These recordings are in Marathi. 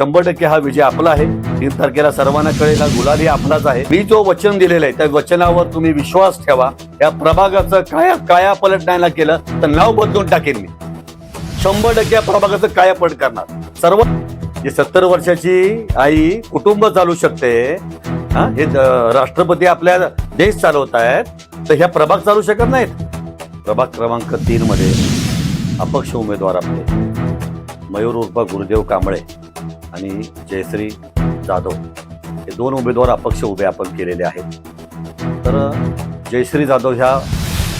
शंभर टक्के हा विजय आपला आहे. तीन तारखेला सर्वांना कळेल हा गुलाल आपलाच आहे. मी जो वचन दिलेलं आहे त्या वचनावर तुम्ही विश्वास ठेवा. या प्रभागाचं काया काया पलट नाही ना केलं तर नाव बदलून टाकेन मी. शंभर टक्के या प्रभागाचं काया पलट करणार सर्व जी सत्तर वर्षाची आई कुटुंब चालू शकते हा हे राष्ट्रपती आपल्या देश चालवत आहेत तर ह्या प्रभाग चालू शकत नाहीत. प्रभाग क्रमांक तीन मध्ये अपक्ष उमेदवार आपले. मयूर उर्फ गुरुदेव कांबळे. आणि जयश्री जाधव हे दोन उमेदवार अपक्ष उभे आपण केलेले आहेत. तर जयश्री जाधव ह्या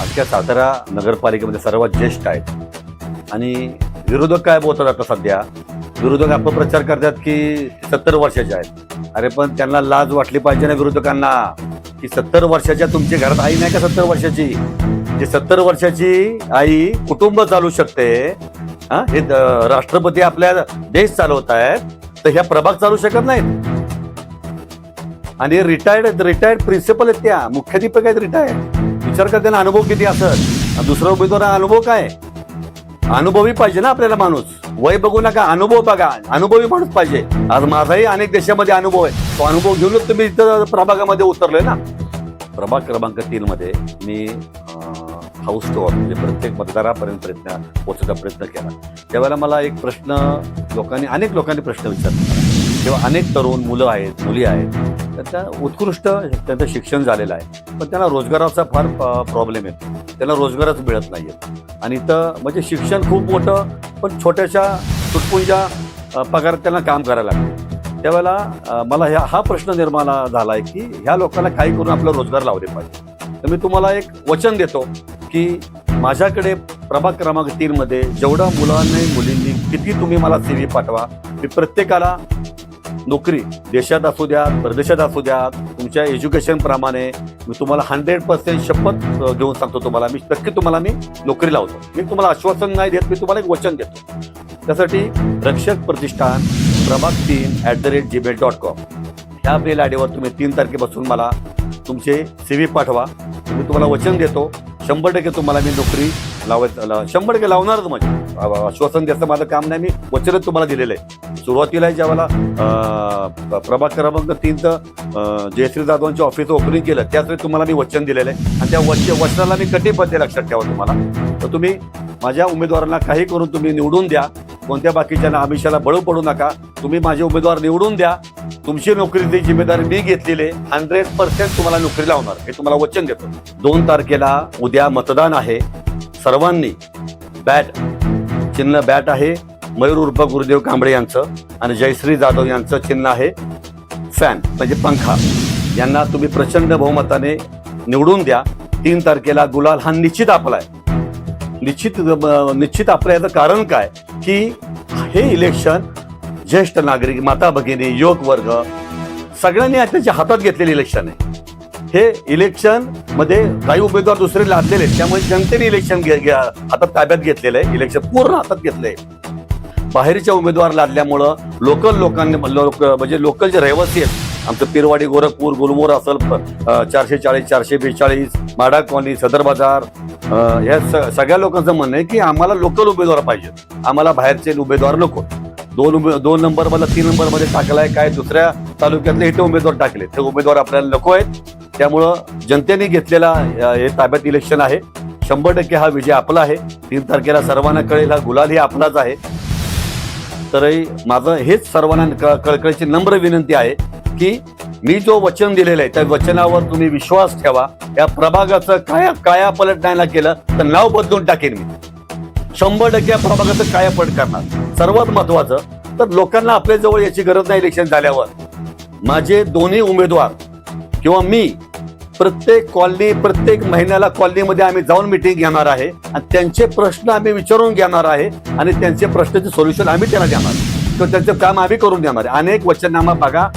अख्ख्या सातारा नगरपालिकेमध्ये सर्वात ज्येष्ठ आहेत. आणि विरोधक काय बोलतात आता सध्या? विरोधक अपप्रचार प्रचार करतात की सत्तर वर्षाचे आहेत. अरे पण त्यांना लाज वाटली पाहिजे ना विरोधकांना की सत्तर वर्षाच्या तुमच्या घरात आई नाही का सत्तर वर्षाची? जी सत्तर वर्षाची आई कुटुंब चालू शकते हा? हे राष्ट्रपती आपल्या देश चालवत आहेत तर ह्या प्रभाग चालू शकत नाहीत. आणि रिटायर्ड रिटायर्ड प्रिन्सिपल आहेत त्या. मुख्याध्यापक आहेत रिटायर्ड विचार कर त्यांना अनुभव किती असत दुसरा उमेदवार अनुभव काय? अनुभवी पाहिजे ना आपल्याला माणूस. वय बघू नका अनुभव बघा. अनुभवी माणूस पाहिजे. आज माझाही अनेक देशामध्ये अनुभव आहे. तो अनुभव घेऊनच तुम्ही इथं प्रभागामध्ये उतरलोय ना. प्रभाग क्रमांक तीन मध्ये मी हाऊस टू म्हणजे प्रत्येक मतदारापर्यंत प्रयत्न पोहोचायचा प्रयत्न केला. त्यावेळेला मला एक प्रश्न लोकांनी अनेक लोकांनी प्रश्न विचारले. किंवा अनेक तरुण मुलं आहेत मुली आहेत तर त्या उत्कृष्ट त्यांचं शिक्षण झालेलं आहे. पण त्यांना रोजगाराचा फार प्रॉब्लेम येतो. त्यांना रोजगारच मिळत नाही आहेत आणि तर म्हणजे शिक्षण खूप मोठं पण छोट्याशा तुटपुंजा पगारात त्यांना काम करायला लागतं. त्यावेळेला मला ह्या हा प्रश्न निर्माण झाला आहे की ह्या लोकांना काही करून आपला रोजगार लावले पाहिजे. तर मी तुम्हाला एक वचन देतो की माझ्याकडे प्रभाग क्रमांक तीनमध्ये जेवढा मुलांनी मुलींनी किती तुम्ही मला सी व्ही पाठवा. मी प्रत्येकाला नोकरी देशात असू द्यात परदेशात असू द्यात तुमच्या एज्युकेशनप्रमाणे मी तुम्हाला हंड्रेड पर्सेंट शपथ घेऊन सांगतो तुम्हाला. मी नक्की तुम्हाला मी नोकरी लावतो. मी तुम्हाला आश्वासन नाही देत मी तुम्हाला एक वचन देतो. त्यासाठी रक्षक प्रतिष्ठान प्रभाग तीन at the rate Gmail dot com ह्या मेल आयडीवर तुम्ही तीन तारखेपासून मला तुमचे सी व्ही पाठवा. मी तुम्हाला वचन देतो. शंभर टक्के तुम्हाला मी नोकरी लावायचं ला- शंभर टक्के लावणारच म्हणजे आश्वासन द्यायचं माझं काम नाही मी वचनच तुम्हाला दिलेलं आहे. सुरुवातीला ज्यावेळेला अं, प्रभाग क्रमांक तीन तर जयश्री जाधवांच्या ऑफिस ओपनिंग केलं त्याच तुम्हाला मी वचन दिलेलं आहे. आणि त्या वच वचनाला मी कटिबद्ध लक्षात ठेवा तुम्हाला. तर तुम्ही माझ्या उमेदवारांना काही करून तुम्ही निवडून द्या. कोणत्या बाकीच्या आमिषाला बळू पडू नका. तुम्ही माझे उमेदवार निवडून द्या. तुमची नोकरीची जिम्मेदारी मी घेतलेली आहे. हंड्रेड पर्सेंट तुम्हाला नोकरी लावणार. हे तुम्हाला वचन देतो. दोन तारखेला उद्या मतदान आहे. सर्वांनी बॅट चिन्ह बॅट आहे. मयूर उर्फ गुरुदेव कांबळे यांचं आणि जयश्री जाधव यांचं चिन्ह आहे. फॅन म्हणजे पंखा. यांना तुम्ही प्रचंड बहुमताने निवडून द्या. तीन तारखेला गुलाल हा निश्चित आपला आहे. निश्चित निश्चित आपलं याचं कारण काय? की हे इलेक्शन ज्येष्ठ नागरिक माता भगिनी युवक वर्ग सगळ्यांनी त्याच्या हातात घेतलेलं इलेक्शन आहे. हे इलेक्शनमध्ये काही उमेदवार दुसरे लादलेले आहेत. त्यामुळे जनतेने इलेक्शन हातात ताब्यात घेतलेलं आहे. इलेक्शन पूर्ण हातात घेतलंय. बाहेरच्या उमेदवार लादल्यामुळं लोकल लोकांनी लोक म्हणजे लोकल जे रहिवासी आहेत आमचं पिरवाडी गोरखपूर गुलमोर असल चारशे चाळीस चारशे बेचाळीस माडा कॉलनी सदर बाजार ह्या या सगळ्या लोकांचं म्हणणं आहे की आम्हाला लोकल उमेदवार पाहिजेत आम्हाला बाहेरचे उमेदवार नको. दोन उमे दोन नंबर मला तीन नंबरमध्ये टाकलाय काय दुसऱ्या तालुक्यातले इथे उमेदवार टाकले ते उमेदवार आपल्याला नको आहेत. त्यामुळं जनतेने घेतलेला हे ताब्यात इलेक्शन आहे. शंभर टक्के हा विजय आपला आहे. तीन तारखेला सर्वांना कळेल हा गुलाल ही आपलाच आहे. तरही माझं हेच सर्वांना कळकळीची नम्र विनंती आहे की मी जो वचन दिलेलं आहे त्या वचनावर तुम्ही विश्वास ठेवा. या प्रभागाचं काया काया पलट नाही ना केलं तर नाव बदलून टाकेन मी. शंभर टक्के या प्रभागाचं काया पलट करणार. सर्वात महत्वाचं तर लोकांना आपल्या जवळ याची गरज नाही इलेक्शन झाल्यावर. माझे दोन्ही उमेदवार किंवा मी प्रत्येक कॉलनी प्रत्येक महिन्याला कॉलनीमध्ये आम्ही जाऊन मिटिंग घेणार आहे. आणि त्यांचे प्रश्न आम्ही विचारून घेणार आहे. आणि त्यांचे प्रश्नाचे सोल्युशन आम्ही त्यांना देणार. किंवा त्यांचं काम आम्ही करून देणार आहे. अनेक वचननामा बघा.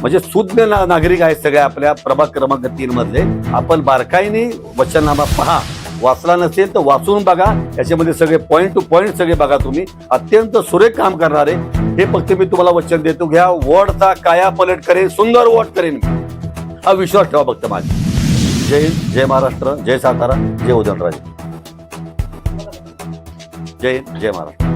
म्हणजे सुज्ञ ना- नागरिक आहेत सगळ्या आपल्या प्रभाग क्रमांक तीन मधले. आपण बारकाईने वचननामा पहा. वाचला नसेल तर वाचून बघा. याच्यामध्ये सगळे पॉईंट टू पॉईंट सगळे बघा तुम्ही. अत्यंत सुरेख काम करणारे. हे फक्त मी तुम्हाला वचन देतो. घ्या. वॉर्डचा काया पलट करेन सुंदर वॉर्ड करेन मी. हा विश्वास ठेवा फक्त माझा जय हिंद जय महाराष्ट्र जय सातारा जय उदयनराजे. जय हिंद जय महाराष्ट्र.